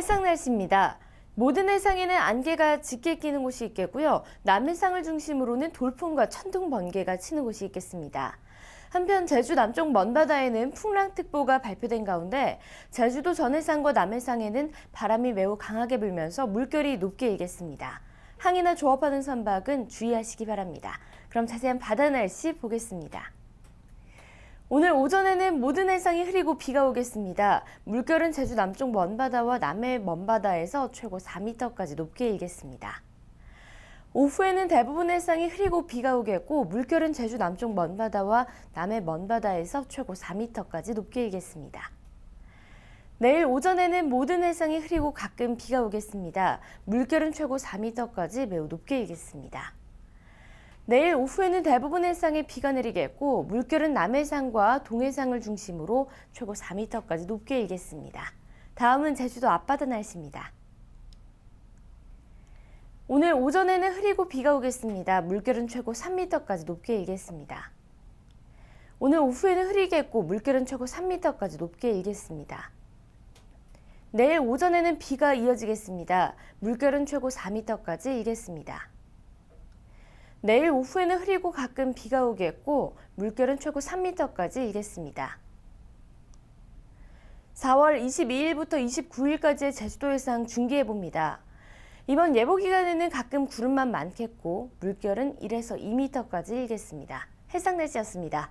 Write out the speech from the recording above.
해상 날씨입니다. 모든 해상에는 안개가 짙게 끼는 곳이 있겠고요. 남해상을 중심으로는 돌풍과 천둥 번개가 치는 곳이 있겠습니다. 한편 제주 남쪽 먼바다에는 풍랑특보가 발표된 가운데 제주도 전해상과 남해상에는 바람이 매우 강하게 불면서 물결이 높게 일겠습니다. 항해나 조업하는 선박은 주의하시기 바랍니다. 그럼 자세한 바다 날씨 보겠습니다. 오늘 오전에는 모든 해상이 흐리고 비가 오겠습니다. 물결은 제주 남쪽 먼바다와 남해 먼바다에서 최고 4m까지 높게 일겠습니다. 오후에는 대부분 해상이 흐리고 비가 오겠고 물결은 제주 남쪽 먼바다와 남해 먼바다에서 최고 4m까지 높게 일겠습니다. 내일 오전에는 모든 해상이 흐리고 가끔 비가 오겠습니다. 물결은 최고 4m까지 매우 높게 일겠습니다. 내일 오후에는 대부분 해상에 비가 내리겠고 물결은 남해상과 동해상을 중심으로 최고 4m까지 높게 일겠습니다. 다음은 제주도 앞바다 날씨입니다. 오늘 오전에는 흐리고 비가 오겠습니다. 물결은 최고 3m까지 높게 일겠습니다. 오늘 오후에는 흐리겠고 물결은 최고 3m까지 높게 일겠습니다. 내일 오전에는 비가 이어지겠습니다. 물결은 최고 4m까지 일겠습니다. 내일 오후에는 흐리고 가끔 비가 오겠고 물결은 최고 3m까지 일겠습니다. 4월 22일부터 29일까지의 제주도 해상 중계해 봅니다. 이번 예보 기간에는 가끔 구름만 많겠고 물결은 1에서 2m까지 일겠습니다. 해상 날씨였습니다.